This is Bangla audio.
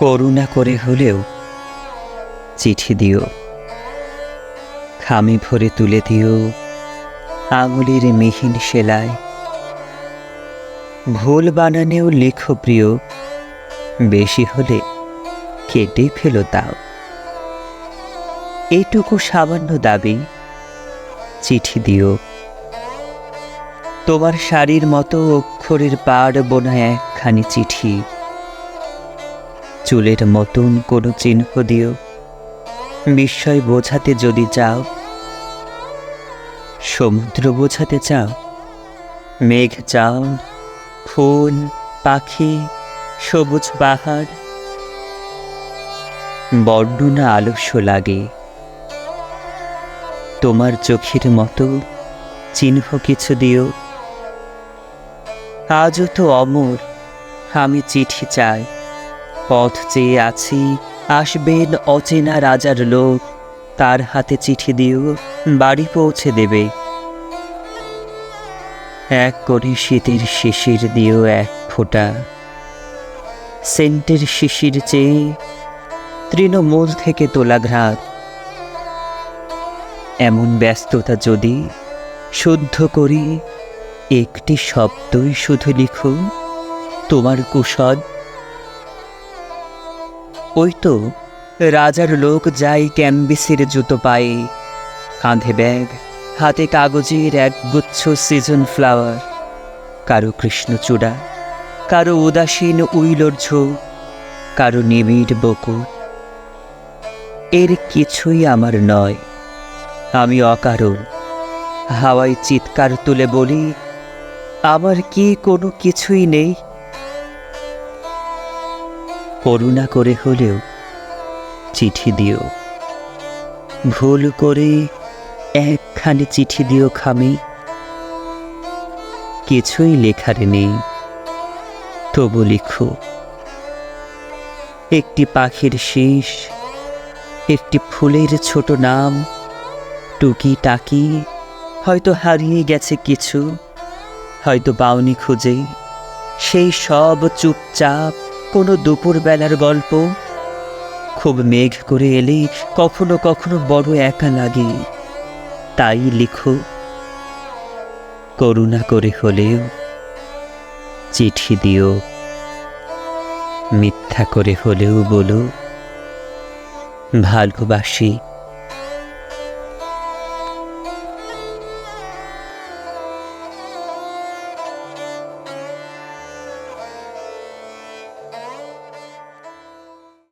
করুণা করে হলেও চিঠি দিও। খামি ভরে তুলে দিও আঙুলের মিহিন সেলায়। ভুল বানানেও লেখো প্রিয়, বেশি হলে কেটে ফেলো তাও। এইটুকু সামান্য দাবি, চিঠি দিও। তোমার শাড়ির মতো অক্ষরের পাড় বোনা একখানি চিঠি। চুলের মতন কোনো চিহ্ন দিও। বিস্ময় বোঝাতে যদি চাও, সমুদ্র বোঝাতে চাও, মেঘ চাও ফুল, পাখি, সবুজ পাহাড়, বর্ণনা আলস্য লাগে। তোমার চোখের মতো চিহ্ন কিছু দিও। আজও তো অমর, আমি চিঠি চাই। পথ চেয়ে আছি, আসবেন অচেনা রাজার লোক, তার হাতে চিঠি দিও, বাড়ি পৌঁছে দেবে। এক করে শীতের শিশির দিও এক ফোঁটা। সেন্টের শিশির চেয়ে তৃণমূল থেকে তোলা ঘ্রাত এমন ব্যস্ততা যদি শুদ্ধ করি, একটি শব্দই শুধু লিখো তোমার কুশল ওই তো রাজার লোক যাই ক্যাম্বিসের জুতো পায়ে। কাঁধে ব্যাগ, হাতে কাগজের এক গুচ্ছ সিজন ফ্লাওয়ার। কারও কৃষ্ণচূড়া কারও উদাসীন উইলোর ঝোঁক কারও নিবিড় বকুল। এর কিছুই আমার নয়, আমি অকারণ। হাওয়ায় চিৎকার তুলে বলি, আমার কি কোনো কিছুই নেই? করুণা করে হলেও চিঠি দিও। ভুল করে একখানি চিঠি দিও খামি। কিছুই লেখার নেই, তবু লিখো। একটি পাখির শীষ, একটি ফুলের ছোট নাম টুকি টাকি হয়তো হারিয়ে গেছে কিছু, হয়তো পাওনি খুঁজে, সেই সব চুপচাপ কোনো দুপুরবেলার গল্প? খুব মেঘ করে এলে কখনো কখনো বড় একা লাগে। তাই লিখো। করুণা করে হলেও চিঠি দিও। মিথ্যা করে হলেও বলো। ভালোবাসি